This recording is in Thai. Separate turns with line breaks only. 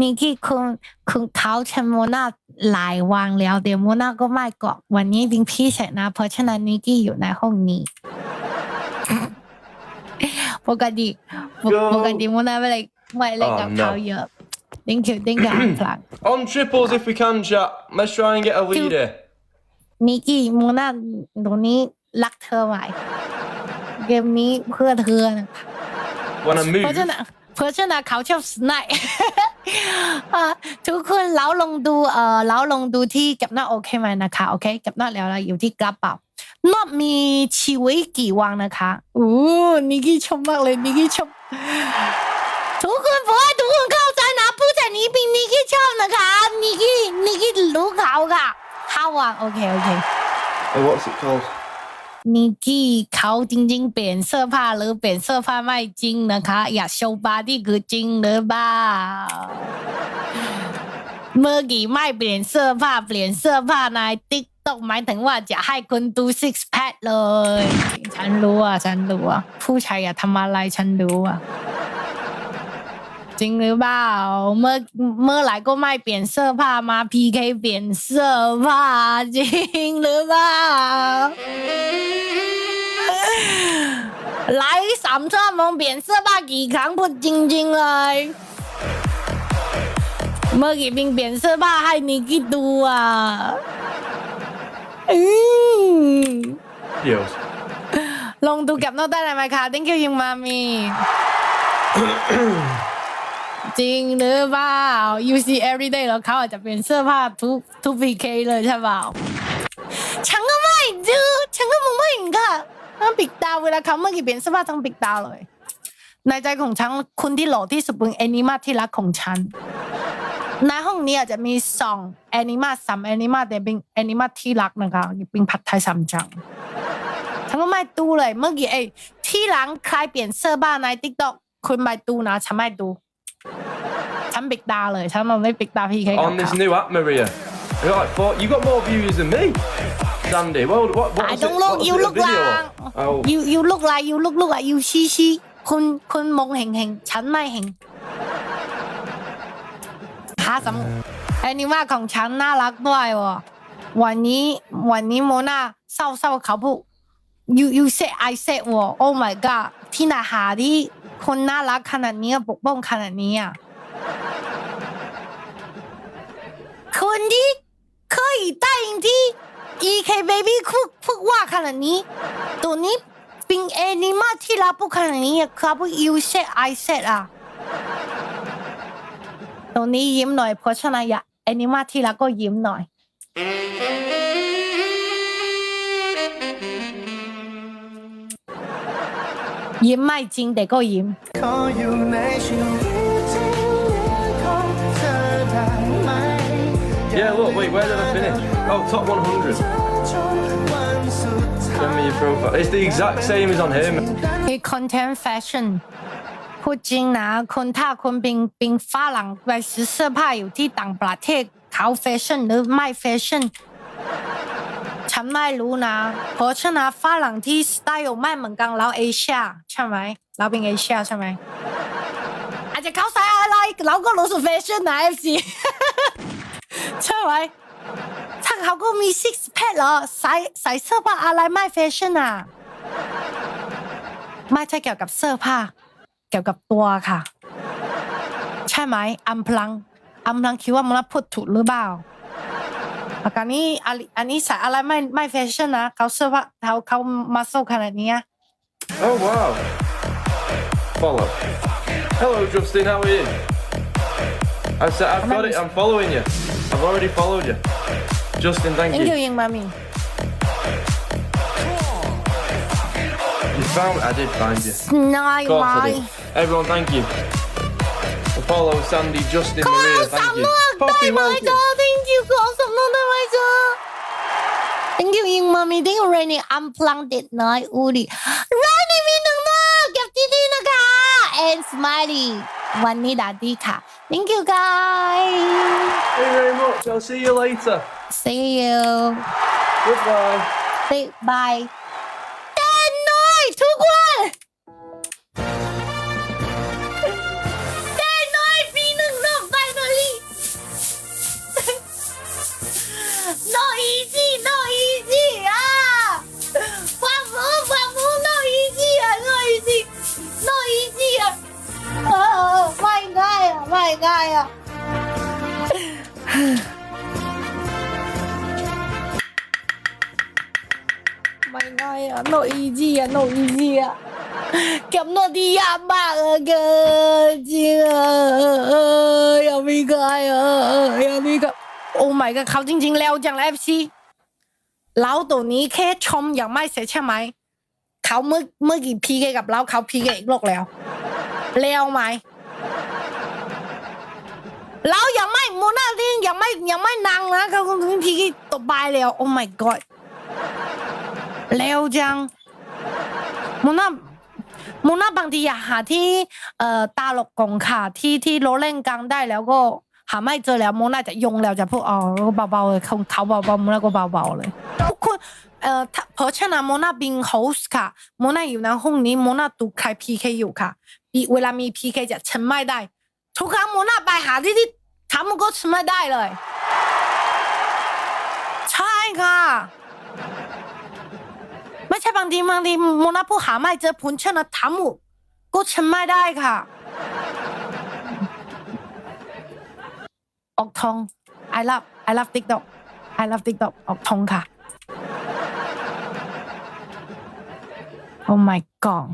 นิกกี้คุณคุณเขาเชิญโมนาหลายวางแล้วเดี๋ยวโมนาก็ไม่เกาะวันนี้บิงพี่ชนะ เพราะฉะนั้นนิกกี้อยู่ในห้องนี้ปกติปก
Go
ปกติโมนาไม่เลยไม่เล่นกับ
Oh, no.
เขาเยอะ thank you thank you พลัง
On triples if we can, chat. Let's try and get a lead here.
นิกกี้โมนาตรงนี้รักเธอไว้เกมนี้เพื่อเธอนะ
When I
เพราะ
move,
ฉะนั้นเพราะฉะนั้นเขาชอบสไนทุกคนเล้าลงดูเอ่อเล้าลงดูที่เก็บหน้าโอเคไหมนะคะโอเคเก็บหน้าแล้วเราอยู่ที่กระเป๋านอบมีชีวิตกี่วังนะคะอู้นิกกี้ชมมากเลยนิกกี้ชมทุกคนเพราะว่าทุกคนเข้าใจนะผู้จัดนี้เป็นนิกกี้ชอบนะคะนิกกี้นิกกี้รู้เขาค่ะห้าวังโอเคโอเค
oh, what's it called?
นิกกี้เขาจริง ๆ เปลี่ยนเสื้อผ้าหรือเปลี่ยนเสื้อผ้าไม่จริงนะคะ อยากโชว์บาร์ดี้คือจริงหรือเปล่าเมื่อกี้ไม่เปลี่ยนเสื้อผ้าเปลี่ยนเสื้อผ้าในติ๊กต็อกหมายถึงว่าจะให้คนดูซิกแพคเลย ฉันรู้อะฉันรู้อะผู้ชายอยากทำอะไรฉันรู้อะ จริงหรือเปล่า เมื่อเมื่อไหร่ก็ไม่เปลี่ยนเสื้อผ้ามาพีเปลี่ยนเสื้อผ้าจริงหรือเปล่าไลฟ์สามชั่วโมงเปลี่ยนเสื้อผ้ากี่ครั้งพูดจริง ๆ เลย เมื่อกี้บิงเปลี่ยนเสื้อผ้าให้นิกกี้ดูอะอืม
Deals.
ลงดูกับน้ตได้ไหมคะ thank you ยิงมามี จริงหรือเปล่า you see every day แล้วเขาอาจจะเปลี่ยนเสื้อผ้าทุกทุก PK เลยใช่เปล่าฉันก็ไม่ดูฉันก็มองไม่เห็นค่ะต้องปิดตาเวลาเขาเมื่อกี้เปลี่ยนเสื้อผ้าต้องปิดตาเลย ในใจของฉันคนที่หล่อที่สุดเป็นแอนิมาที่รักของฉันในห้องนี้อาจจะมีสองแอนิมาสามแอนิมาแต่เป็นแอนิมาที่รักนะคะเป็นผัดไทยสามจังฉันก็ไม่ดูเลย เมื่อกี้ไอ้ที่หลังใครเปลี่ยนเสื้อผ้าในติ๊กต็อกคุณไม่ดูนะฉันไม่ดู ฉันปิดตาเลย ฉันมันไม่ปิดตาพี่แค่กับ
On this
เขา
new app, Maria. You got like four. You got more views than me, Sandy. Well, what? what
I
was
don't
it?
look
What was
you
it, a
look
video?
like
Oh,
you you look like you look look like you ชี้ชี้คุณคุณมองเห็นเห็นฉันไม่เห็นหาสำไอ้นี่ว่าของฉันน่ารักด้วยว่ะวันนี้วันนี้โมนาเศร้าเศร้าเขาพูด you you say I said ว่ะ oh my god ที่ไหนหาที่คนน่ารักขนาดนี้ปกป้องขนาดนี้อะ คนที่เคยได้ยินที่ EK baby พูดพูดว่าขนาดนี้ตัวนี้เป็นแอนิมาที่รับพูดขนาดนี้ครับ you said I said อะตรงนี้ยิ้มหน่อยเพราะฉะนั้นอย่าแอนิมาที่รักก็ยิ้มหน่อยยิ้มไม่จริงแต่ก็ยิ้ม
ขออยู่ในชีวิตที่เหลือของเธอได้ไหม
yeah. Look, wait. Where did I finish? Oh, top 100. Send me your profile. It's the exact same as on here. man.
คือ content fashion พูดจริงนะคนถ้าคนเป็นเป็นฝรั่งไปซื้อเสื้อผ้าอยู่ที่ต่างประเทศเขาแฟชั่นหรือไม่แฟชั่นฉันไม่รู้นะ เพราะฉะนั้นฝรั่งที่สไตล์ไม่เหมือนกันเราเอเชียใช่ไหมเราเป็นเอเชียใช่ไหมอาจจะเขาใส่อะไรเราก็รู้สึกแฟชั่นนะเอฟซี ใช่ไหมถ้าเขาก็มี six pack เหรอใส่ใส่เสื้อผ้าอะไรไม่แฟชั่นอะไม่ใช่เกี่ยวกับเสื้อผ้า เกี่ยวกับตัวค่ะ ใช่ไหมอัมพลังอัมพลังคิดว่ามันพูดถูกหรือเปล่าแล้วกันนี้อันอันนี้ใส่อะไรไม่ไม่แฟชั่นนะเขาเสื้อผ้าเขาเขามาโซขนาดนี้อะ
Oh wow. Follow. Hello, Justin. How are you? I said I've got it. I'm following you. I've already followed you. Justin, thank
thank you
you.
ยิงมามิ
You found. I did find you.
นาย
Of course
ไม้
I did. Everyone, thank you. Follow Sandy, Justin,
ขอ
Maria.
สาม
Thank
นว
you.
กได้ไหม
welcome.
เธอ thank you ขอสามนวกได้ไหมเธอ thank you ยิงมามิ thank you เรนนี่อัมพลังเด็ดน้อยอูดิเรนนี่มีหนึ่งนอกเก็บที่นี่นะคะ and smiley วันนี้ดาดี้ค่ะ thank you guys
Thank you very much. I'll see you later.
see you
Goodbye.
say bye อะไม่ง่ายอะ no easy อะ no easy อะเก็บโนที่ยากมากเลยเกินจริงอะเออยังไม่เคยอะยังไม่เคย oh my god เขาจริง ๆ แล้วจังแล้ว FC เราตัวนี้แค่ชมยังไม่เสร็จใช่ไหมเขาเมื่อเมื่อกี้พีเคกับเราเขาพีเคอีกโลกแล้วแล้วไหม เรายังไม่โมนาลินยังไม่ยังไม่นังนะเขาพีเคตบไปแล้ว oh my god เร็วจังโมนาโมนาบางทีอยากหาที่เอ่อตาหลกกงค่ะที่ที่โรเล่นกลางได้แล้วก็หาไม่เจอแล้วโมนาจะยงแล้วจะพูดอ๋อก็เบาๆเลยเขาเขาเบาๆโมนาก็เบาๆเลยทุกคนเอ่อเพราะฉะนั้นโมนาบินโฮสค่ะโมนาอยู่ในห้องนี้โมนาดูใครพีเคอยู่ค่ะมีเวลามีพีเคจะชนไม่ได้ ทุกครั้งโมนาไปหาที่ที่ทำก็ชไม่ได้เลย ใช่ค่ะ ไม่ใช่บางทีบางทีโมนาผู้หาไม่เจอผลชนะทำก็ชนไม่ได้ค่ะ ออกทอง I love I love TikTok I love TikTok ออกทองค่ะ Oh my god